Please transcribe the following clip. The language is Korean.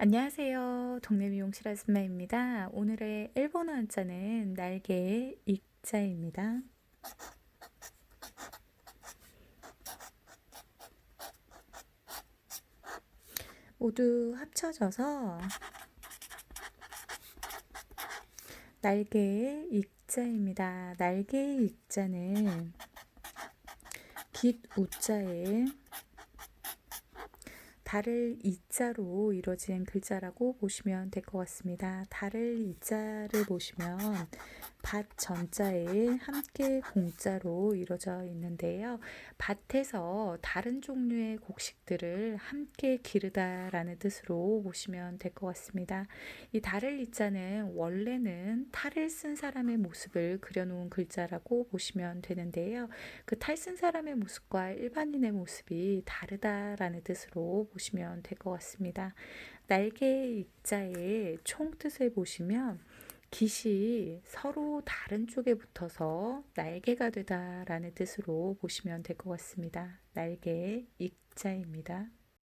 안녕하세요. 동네 미용실 아줌마입니다. 오늘의 일본어 한자는 날개의 익자입니다. 모두 합쳐져서 날개의 익자입니다. 날개의 익자는 깃 우자에 달을 이자로 이루어진 글자라고 보시면 될 것 같습니다. 달을 이자를 보시면 밭 전자에 함께 공자로 이루어져 있는데요. 밭에서 다른 종류의 곡식들을 함께 기르다라는 뜻으로 보시면 될 것 같습니다. 이 달을 이자는 원래는 탈을 쓴 사람의 모습을 그려놓은 글자라고 보시면 되는데요. 그 탈 쓴 사람의 모습과 일반인의 모습이 다르다라는 뜻으로 보시면 될 것 같습니다. 날개 입자의 총 뜻을 보시면 깃이 서로 다른 쪽에 붙어서 날개가 되다라는 뜻으로 보시면 될 것 같습니다. 날개 입자입니다.